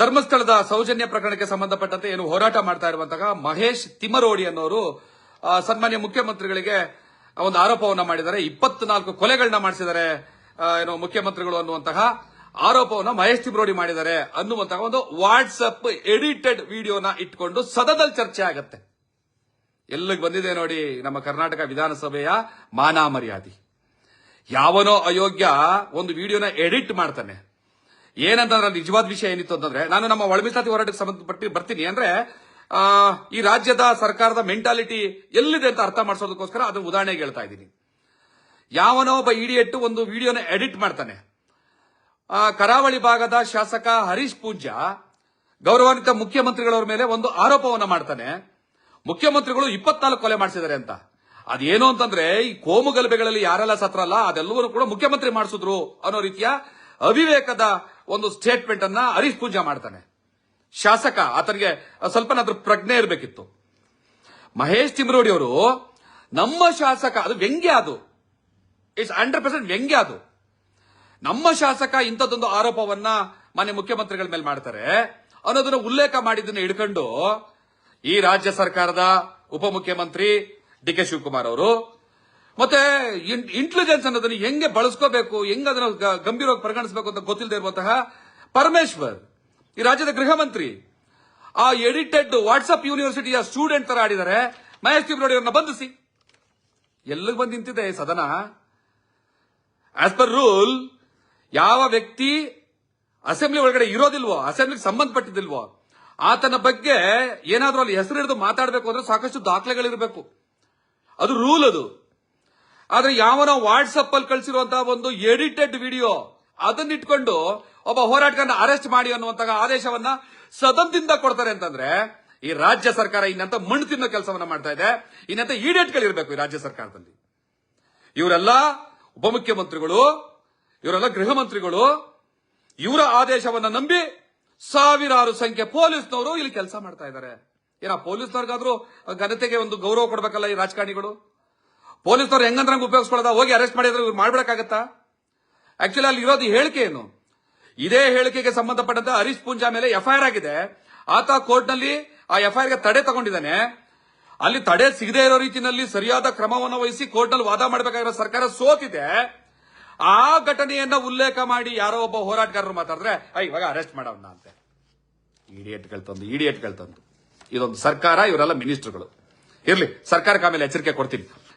ಧರ್ಮಸ್ಥಳದ ಸೌಜನ್ಯ ಪ್ರಕರಣಕ್ಕೆ ಸಂಬಂಧಪಟ್ಟಂತೆ ಏನು ಹೋರಾಟ ಮಾಡ್ತಾ ಇರುವಂತಹ ಮಹೇಶ್ ತಿಮರೋಡಿ ಅನ್ನೋರು ಸನ್ಮಾನ್ಯ ಮುಖ್ಯಮಂತ್ರಿಗಳಿಗೆ ಒಂದು ಆರೋಪವನ್ನ ಮಾಡಿದ್ದಾರೆ. ಇಪ್ಪತ್ನಾಲ್ಕು ಕೊಲೆಗಳನ್ನ ಮಾಡಿಸಿದ್ದಾರೆ ಏನು ಮುಖ್ಯಮಂತ್ರಿಗಳು ಅನ್ನುವಂತಹ ಆರೋಪವನ್ನು ಮಹೇಶ್ ತಿಮರೋಡಿ ಮಾಡಿದ್ದಾರೆ ಅನ್ನುವಂತಹ ಒಂದು ವಾಟ್ಸ್ಆಪ್ ಎಡಿಟೆಡ್ ವಿಡಿಯೋನ ಇಟ್ಕೊಂಡು ಸದನದಲ್ಲಿ ಚರ್ಚೆ ಆಗತ್ತೆ. ಎಲ್ಲಿಗೆ ಬಂದಿದೆ ನೋಡಿ ನಮ್ಮ ಕರ್ನಾಟಕ ವಿಧಾನಸಭೆಯ ಮಾನ ಮರ್ಯಾದೆ. ಯಾವನೋ ಅಯೋಗ್ಯ ಒಂದು ವಿಡಿಯೋನ ಎಡಿಟ್ ಮಾಡ್ತಾನೆ. ಏನಂತಂದ್ರೆ ನಿಜವಾದ ವಿಷಯ ಏನಿತ್ತು ಅಂತಂದ್ರೆ, ನಾನು ನಮ್ಮ ಒಳಮೀಸಾತಿ ಹೋರಾಟಕ್ಕೆ ಸಂಬಂಧಪಟ್ಟು ಬರ್ತೀನಿ ಅಂದ್ರೆ ಈ ರಾಜ್ಯದ ಸರ್ಕಾರದ ಮೆಂಟಾಲಿಟಿ ಎಲ್ಲಿದೆ ಅಂತ ಅರ್ಥ ಮಾಡಿಸೋದಕ್ಕೋಸ್ಕರ ಅದನ್ನ ಉದಾಹರಣೆಗೆ ಹೇಳ್ತಾ ಇದ್ದೀನಿ. ಯಾವನೋ ಒಬ್ಬ ಇಡಿಯಟ್ಟು ಒಂದು ವಿಡಿಯೋನ ಎಡಿಟ್ ಮಾಡ್ತಾನೆ. ಕರಾವಳಿ ಭಾಗದ ಶಾಸಕ ಹರೀಶ್ ಪೂಜಾ ಗೌರವಾನ್ವಿತ ಮುಖ್ಯಮಂತ್ರಿಗಳವರ ಮೇಲೆ ಒಂದು ಆರೋಪವನ್ನ ಮಾಡ್ತಾನೆ. ಮುಖ್ಯಮಂತ್ರಿಗಳು ಇಪ್ಪತ್ನಾಲ್ಕು ಕೊಲೆ ಮಾಡಿಸಿದ್ದಾರೆ ಅಂತ. ಅದೇನು ಅಂತಂದ್ರೆ, ಈ ಕೋಮು ಗಲಭೆಗಳಲ್ಲಿ ಯಾರೆಲ್ಲ ಸತ್ರಲ್ಲ, ಅದೆಲ್ಲವನ್ನೂ ಕೂಡ ಮುಖ್ಯಮಂತ್ರಿ ಮಾಡಿಸಿದ್ರು ಅನ್ನೋ ರೀತಿಯ ಅವಿವೇಕದ ಒಂದು ಸ್ಟೇಟ್ಮೆಂಟ್ ಅನ್ನ ಹರೀಶ್ ಪೂಜಾ ಮಾಡ್ತಾನೆ. ಶಾಸಕ, ಆತನಿಗೆ ಸ್ವಲ್ಪನಾದ್ರೂ ಪ್ರಜ್ಞೆ ಇರಬೇಕಿತ್ತು. ಮಹೇಶ್ ತಿಮರೋಡಿ ಅವರು, ನಮ್ಮ ಶಾಸಕ, ಅದು ವ್ಯಂಗ್ಯ ಅದು. ಇಟ್ಸ್ ಹಂಡ್ರೆಡ್ ಪರ್ಸೆಂಟ್ ವ್ಯಂಗ್ಯ ಅದು. ನಮ್ಮ ಶಾಸಕ ಇಂಥದ್ದೊಂದು ಆರೋಪವನ್ನ ಮಾನ್ಯ ಮುಖ್ಯಮಂತ್ರಿಗಳ ಮೇಲೆ ಮಾಡ್ತಾರೆ. ಅನ್ನೋದನ್ನ ಉಲ್ಲೇಖ ಮಾಡಿದ್ದನ್ನು ಹಿಡ್ಕೊಂಡು ಈ ರಾಜ್ಯ ಸರ್ಕಾರದ ಉಪಮುಖ್ಯಮಂತ್ರಿ ಡಿ ಕೆ ಶಿವಕುಮಾರ್ ಅವರು ಮತ್ತೆ ಇಂಟೆಲಿಜೆನ್ಸ್ ಅನ್ನೋದನ್ನ ಹೆಂಗೆ ಬಳಸ್ಕೋಬೇಕು, ಹೆಂಗೆ ಅದನ್ನ ಗಂಭೀರವಾಗಿ ಪರಿಗಣಿಸಬೇಕು ಅಂತ ಗೊತ್ತಿಲ್ಲದೆ ಇರುವಂತಹ ಪರಮೇಶ್ವರ್, ಈ ರಾಜ್ಯದ ಗೃಹ ಮಂತ್ರಿ ಆ ಎಡಿಟೆಡ್ ವಾಟ್ಸ್ಆಪ್ ಯೂನಿವರ್ಸಿಟಿಯ ಸ್ಟೂಡೆಂಟ್ ತರ ಆಡಿದರೆ ಮಹೇಶ್ ತಿಬ್ರೋಡಿ ಅವ್ರನ್ನ ಬಂಧಿಸಿ. ಎಲ್ಲಿಗೆ ಬಂದು ನಿಂತಿದೆ ಸದನ? ಆಸ್ ಪರ್ ರೂಲ್ ಯಾವ ವ್ಯಕ್ತಿ ಅಸೆಂಬ್ಲಿ ಒಳಗಡೆ ಇರೋದಿಲ್ವೋ ಅಸೆಂಬ್ಲಿಗೆ ಸಂಬಂಧಪಟ್ಟಿದ್ದಿಲ್ವೋ, ಆತನ ಬಗ್ಗೆ ಏನಾದ್ರೂ ಅಲ್ಲಿ ಹೆಸರು ಹಿಡಿದು ಮಾತಾಡಬೇಕು ಅಂದ್ರೆ ಸಾಕಷ್ಟು ದಾಖಲೆಗಳಿರಬೇಕು. ಅದು ರೂಲ್ ಅದು. ಆದ್ರೆ ಯಾವನೋ ವಾಟ್ಸಪ್ ಅಲ್ಲಿ ಕಳಿಸಿರುವಂತಹ ಒಂದು ಎಡಿಟೆಡ್ ವಿಡಿಯೋ ಅದನ್ನ ಇಟ್ಕೊಂಡು ಒಬ್ಬ ಹೋರಾಟಗಾರನ ಅರೆಸ್ಟ್ ಮಾಡಿ ಅನ್ನುವಂತಹ ಆದೇಶವನ್ನ ಸದನದಿಂದ ಕೊಡ್ತಾರೆ ಅಂತಂದ್ರೆ ಈ ರಾಜ್ಯ ಸರ್ಕಾರ ಇನ್ನಂತ ಮಣ್ಣು ತಿನ್ನೋ ಕೆಲಸವನ್ನ ಮಾಡ್ತಾ ಇದೆ. ಇನ್ನಂತ ಇರಬೇಕು ಈ ರಾಜ್ಯ ಸರ್ಕಾರದಲ್ಲಿ. ಇವರೆಲ್ಲ ಉಪಮುಖ್ಯಮಂತ್ರಿಗಳು, ಇವರೆಲ್ಲ ಗೃಹ ಮಂತ್ರಿಗಳು ಇವರ ಆದೇಶವನ್ನ ನಂಬಿ ಸಾವಿರಾರು ಸಂಖ್ಯೆ ಪೊಲೀಸ್ನವರು ಇಲ್ಲಿ ಕೆಲಸ ಮಾಡ್ತಾ ಇದ್ದಾರೆ. ಏನ ಪೊಲೀಸ್ನವ್ರಿಗಾದ್ರೂ ಘನತೆಗೆ ಒಂದು ಗೌರವ ಕೊಡ್ಬೇಕಲ್ಲ ಈ ರಾಜಕಾರಣಿಗಳು? ಪೊಲೀಸ್ನವ್ರು ಹೆಂಗಂದ್ರಂಗ್ ಉಪಯೋಗಿಸ್ಕೊಳ್ಳೋದ? ಹೋಗಿ ಅರೆಸ್ಟ್ ಮಾಡಿದ್ರೆ ಇವ್ರು ಮಾಡ್ಬೇಕಾಗತ್ತಾ ಆಕ್ಚುಲಿ ಅಲ್ಲಿ ಇರೋದು ಹೇಳಿಕೆ ಏನು? ಇದೇ ಹೇಳಿಕೆಗೆ ಸಂಬಂಧಪಟ್ಟಂತೆ ಹರೀಶ್ ಪೂಂಜಾ ಮೇಲೆ ಎಫ್ಐಆರ್ ಆಗಿದೆ. ಆತ ಕೋರ್ಟ್ನಲ್ಲಿ ಆ ಎಫ್ಐಆರ್ಗೆ ತಡೆ ತಗೊಂಡಿದ್ದಾನೆ. ಅಲ್ಲಿ ತಡೆ ಸಿಗದೇ ಇರೋ ರೀತಿಯಲ್ಲಿ ಸರಿಯಾದ ಕ್ರಮವನ್ನು ವಹಿಸಿ ಕೋರ್ಟ್ನಲ್ಲಿ ವಾದ ಮಾಡಬೇಕಾಗಿರೋ ಸರ್ಕಾರ ಸೋತಿದೆ. ಆ ಘಟನೆಯನ್ನ ಉಲ್ಲೇಖ ಮಾಡಿ ಯಾರೋ ಒಬ್ಬ ಹೋರಾಟಗಾರರು ಮಾತಾಡಿದ್ರೆ ಇವಾಗ ಅರೆಸ್ಟ್ ಮಾಡವನ್ನ ಅಂತೆ. ಇಡಿಯಟ್ಗಳು ತಂದು ಇಡಿಯಟ್ಗಳು ತಂದು. ಇದೊಂದು ಸರ್ಕಾರ, ಇವರೆಲ್ಲ ಮಿನಿಸ್ಟರ್ಗಳು. ಇರಲಿ, ಸರ್ಕಾರಕ್ಕೆ ಆಮೇಲೆ ಎಚ್ಚರಿಕೆ ಕೊಡ್ತೀನಿ.